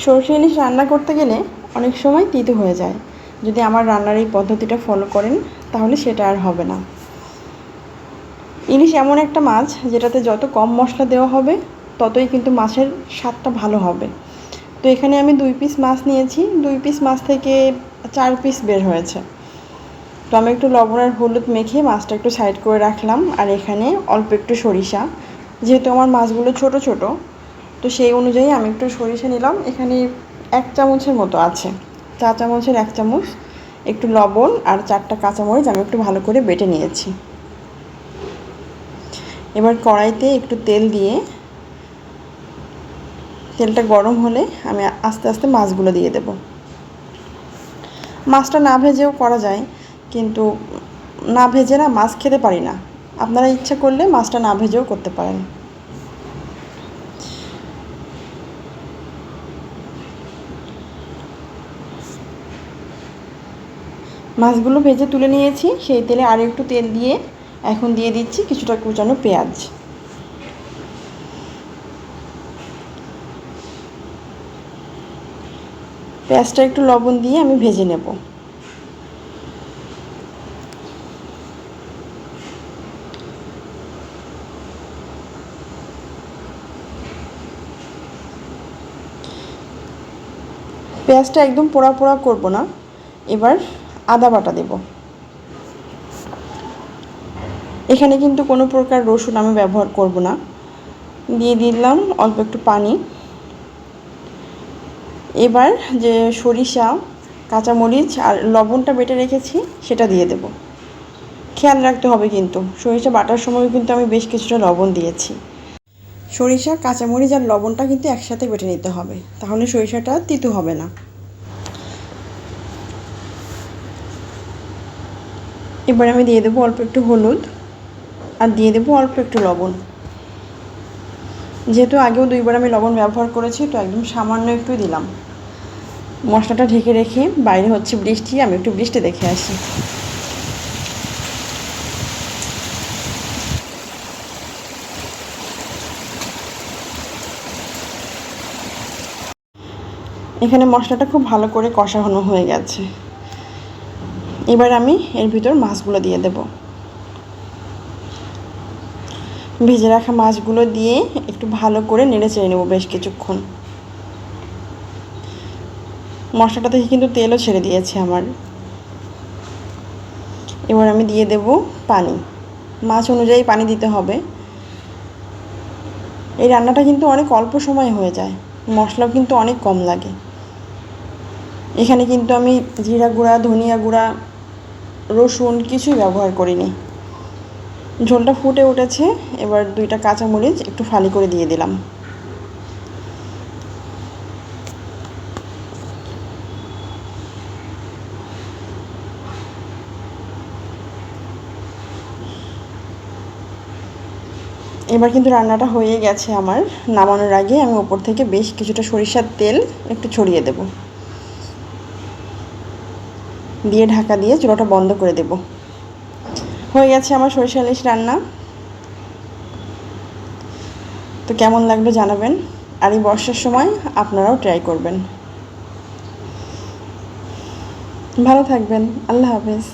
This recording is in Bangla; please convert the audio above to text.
সরষে ইলিশ রান্না করতে গেলে অনেক সময় তিতো হয়ে যায়। যদি আমার রান্নার এই পদ্ধতিটা ফলো করেন, তাহলে সেটা আর হবে না। ইলিশ এমন একটা মাছ যেটাতে যত কম মশলা দেওয়া হবে, ততই কিন্তু মাছের স্বাদটা ভালো হবে। তো এখানে আমি দুই পিস মাছ নিয়েছি। দুই পিস মাছ থেকে চার পিস বের হয়েছে। তো আমি একটু লবণ আর হলুদ মেখে মাছটা একটু সাইড করে রাখলাম। আর এখানে অল্প একটু সরিষা। যেহেতু আমার মাছগুলো ছোট ছোট তো সেই অনুযায়ী আমি একটু সরিষা নিলাম। এখানে এক চামচের মতো আছে। চা চামচের এক চামচ, একটু লবণ আর চারটা কাঁচামরিচ আমি একটু ভালো করে বেটে নিয়েছি। এবার কড়াইতে একটু তেল দিয়ে, তেলটা গরম হলে আমি আস্তে আস্তে মাছগুলো দিয়ে দেব। মাছটা না ভেজেও করা যায়, কিন্তু না ভেজে না মাছ খেতে পারি না। আপনারা ইচ্ছা করলে মাছটা না ভেজেও করতে পারেন। মাছগুলো ভেজে তুলে নিয়েছি। সেই তেলে আরও একটু তেল দিয়ে এখন দিয়ে দিচ্ছি কিছুটা কুচানো পেঁয়াজ। পেঁয়াজটা একটু লবণ দিয়ে আমি ভেজে নেব। পেঁয়াজটা একদম পোড়া পোড়া করব না। এবার আদা বাটা দেব। এখানে কিন্তু কোনো প্রকার রসুন আমি ব্যবহার করব না। দিয়ে দিলাম অল্প একটু পানি। এবার যে সরিষা, কাঁচামরিচ আর লবণটা বেটে রেখেছি, সেটা দিয়ে দেব। খেয়াল রাখতে হবে কিন্তু, সরিষা বাটার সময় কিন্তু আমি বেশ কিছুটা লবণ দিয়েছি। সরিষা, কাঁচামরিচ আর লবণটা কিন্তু একসাথে বেটে নিতে হবে, তাহলে সরিষাটা তিতো হবে না। এবার আমি দিয়ে দেবো অল্প একটু হলুদ আর দিয়ে দেবো অল্প একটু লবণ। যেহেতু আগেও দুইবার আমি লবণ ব্যবহার করেছি, তো একদম সামান্য একটু দিলাম। মশলাটা ঢেকে রেখে বাইরে হচ্ছে বৃষ্টি, আমি একটু বৃষ্টি দেখে আসি। এখানে মশলাটা খুব ভালো করে কষানো হয়ে গেছে। এবার আমি এর ভিতর মাছগুলো দিয়ে দেব। ভেজে রাখা মাছগুলো দিয়ে একটু ভালো করে নেড়ে চেড়ে নেব বেশ কিছুক্ষণ। মশলাটা থেকে কিন্তু তেলও ছেড়ে দিয়েছে আমার। এবার আমি দিয়ে দেব পানি। মাছ অনুযায়ী পানি দিতে হবে। এই রান্নাটা কিন্তু অনেক অল্প সময় হয়ে যায়। মশলাও কিন্তু অনেক কম লাগে। এখানে কিন্তু আমি জিরা গুঁড়া, ধনিয়া গুঁড়া রসুন কিছুই ব্যবহার করিনি। ঝোলটা ফুটে উঠেছে, এবার দুইটা কাঁচামরিচ একটু ফালি করে দিয়ে দিলাম। এবার কিন্তু রান্নাটা হয়ে গেছে আমার। নামানোর আগে আমি ওপর থেকে বেশ কিছুটা সরিষার তেল একটু ছড়িয়ে দেব। দিয়ে ঢাকা দিয়ে চুলোটা বন্ধ করে দেব। হয়ে গেছে আমার সরিষা ইলিশ রান্না। তো কেমন লাগল জানাবেন, আর এই বর্ষার সময় আপনারাও ট্রাই করবেন। ভালো থাকবেন, আল্লাহ হাফেজ।